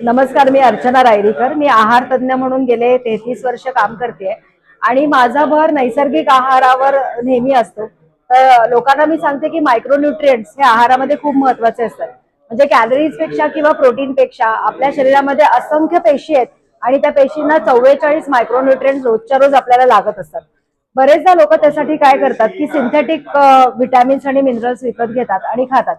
नमस्कार मी अर्चना रायरीकर. मी आहार तज्ज्ञ म्हणून गेले तेहतीस वर्ष काम करते आणि माझा भर नैसर्गिक आहारावर नेहमी असतो. तर लोकांना मी सांगते की मायक्रोन्युट्रिएंट्स हे आहारामध्ये खूप महत्त्वाचे असतात. म्हणजे कॅलरीजपेक्षा किंवा प्रोटीन पेक्षा आपल्या शरीरामध्ये असंख्य पेशी आहेत आणि त्या पेशींना चव्वेचाळीस मायक्रोन्युट्रिएंट्स रोजच्या रोज आपल्याला लागत असतात. बरेचदा लोक त्यासाठी काय करतात की सिंथेटिक विटॅमिन्स आणि मिनरल्स विकत घेतात आणि खातात.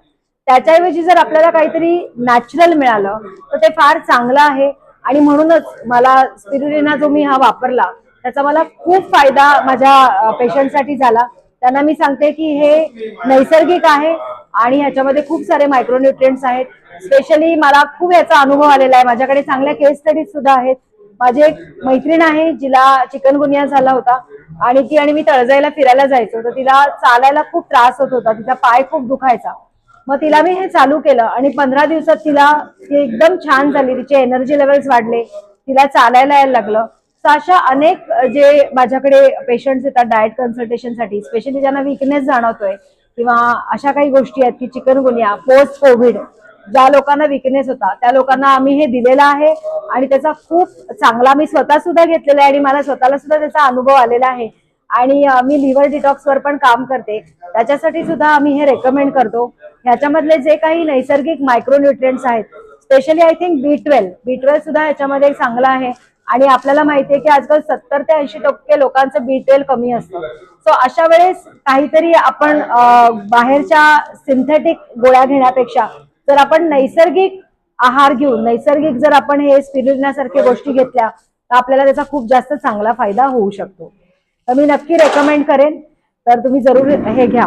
त्याच्याऐवजी जर आपल्याला काहीतरी नॅचरल मिळालं तर ते फार चांगलं आहे. आणि म्हणूनच मला स्पिरुलिना जो मी हा वापरला त्याचा मला खूप फायदा माझ्या पेशंटसाठी झाला. त्यांना मी सांगते की हे नैसर्गिक आहे आणि ह्याच्यामध्ये खूप सारे मायक्रोन्युट्रियंट्स आहेत. स्पेशली मला खूप याचा अनुभव आलेला आहे. माझ्याकडे चांगल्या केस स्टडीज सुद्धा आहेत. माझी एक मैत्रीण आहे जिला चिकनगुनिया झाला होता आणि ती आणि मी तळजाईला फिरायला जायचो. तर तिला चालायला खूप त्रास होत होता. तिचा पाय खूप दुखायचा. मग तिला मी हे चालू केलं आणि पंधरा दिवसात तिला ती एकदम छान झाली. तिचे एनर्जी लेवल्स वाढले. तिला चालायला यायला लागलं. तर अशा अनेक जे माझ्याकडे पेशंट्स येतात डाएट कन्सल्टेशनसाठी स्पेशली ज्यांना विकनेस जाणवतोय किंवा अशा काही गोष्टी आहेत की चिकनगुनिया पोस्ट कोविड ज्या लोकांना विकनेस होता त्या लोकांना आम्ही हे दिलेलं आहे आणि त्याचा खूप चांगला मी स्वतः सुद्धा घेतलेला आहे आणि मला स्वतःला सुद्धा त्याचा अनुभव आलेला आहे. आणि मी लिव्हर डिटॉक्सवर पण काम करते. त्याच्यासाठी सुद्धा आम्ही हे रेकमेंड करतो. ह्याच्यामधले जे काही नैसर्गिक मायक्रोन्युट्रियंट्स आहेत specially I think B twelve B twelve सुद्धा याच्यामध्ये एक चांगलं आहे. आणि आपल्याला माहिती आहे की आजकाल सत्तर ते ऐंशी टक्के लोकांचं बी ट्वेल्व कमी असतं. सो अशा वेळेस काहीतरी आपण बाहेरच्या सिंथेटिक गोळ्या घेण्यापेक्षा जर आपण नैसर्गिक आहार घेऊन नैसर्गिक जर आपण हे स्पिरुलिनासारख्या गोष्टी घेतल्या तर आपल्याला त्याचा खूप जास्त चांगला फायदा होऊ शकतो. तर मी नक्की रेकमेंड करेन. तर तुम्ही जरूर हे घ्या.